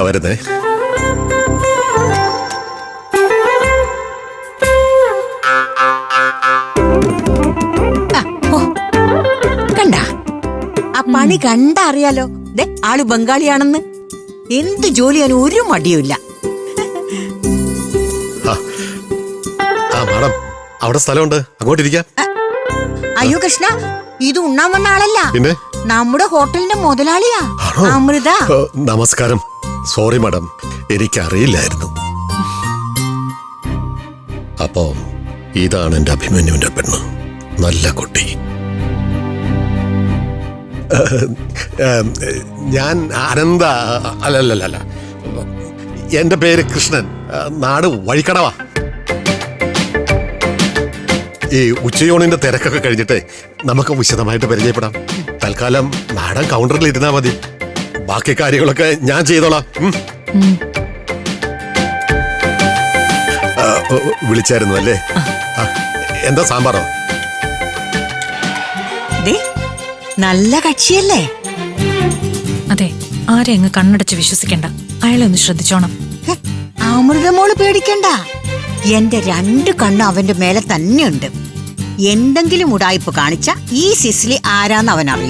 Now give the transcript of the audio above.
വരുന്നേ. കണ്ട. ആ പണി കണ്ട അറിയാലോ ദേ ആൾ ബംഗാളിയാണെന്ന്. എന്ത് ജോലി ചെയ്യാൻ ഒരു മടിയുമില്ല. അവിടെ സ്ഥലമുണ്ട്. അങ്ങോട്ട് ഇരിക്കാം അയ്യോ കൃഷ്ണ ഇത് ഉണ്ണാൻ വന്ന ആളല്ല. പിന്നെ? നമ്മുടെ ഹോട്ടലിന്റെ മുതലാളിയാ. ആണോ? അമൃത. നമസ്കാരം. Sorry madam. എനിക്കറിയില്ലായിരുന്നു. അപ്പോ ഇതാണ് എന്റെ അഭിമന്യുവിന്റെ പെണ്ണ്. നല്ല കുട്ടി. ഞാൻ അനന്ത അല്ലല്ലല്ല എന്റെ പേര് കൃഷ്ണൻ. നാട് വഴിക്കടവാ. ഈ ഉച്ചയൂണിന്റെ തിരക്കൊക്കെ കഴിഞ്ഞിട്ട് നമുക്ക് വിശദമായിട്ട് പരിചയപ്പെടാം. തൽക്കാലം മാഡം കൗണ്ടറിൽ ഇരുന്നാ മതി. ബാക്കി കാര്യങ്ങളൊക്കെ ഞാൻ ചെയ്തോളാം. ഉം. ആ, ഓ, ഓ, വിളിച്ചായിരുന്നു അല്ലേ? ആ, എന്താ സാമ്പാറോ? ദേ നല്ല കക്ഷിയല്ലേ? അതെ ആരെ അങ്ങ് കണ്ണടച്ച് വിശ്വസിക്കണ്ട. അയാളെ ഒന്ന് ശ്രദ്ധിച്ചോണം. ഹെ, അമൃതമോൾ പേടിക്കണ്ട. എന്റെ രണ്ട് കണ്ണും അവന്റെ മേലെ തന്നെയുണ്ട്. എന്തെങ്കിലും ഉടായ്പ കാണിച്ച ഈ സിസ്ലി ആരാന്ന് അവൻ അറിയും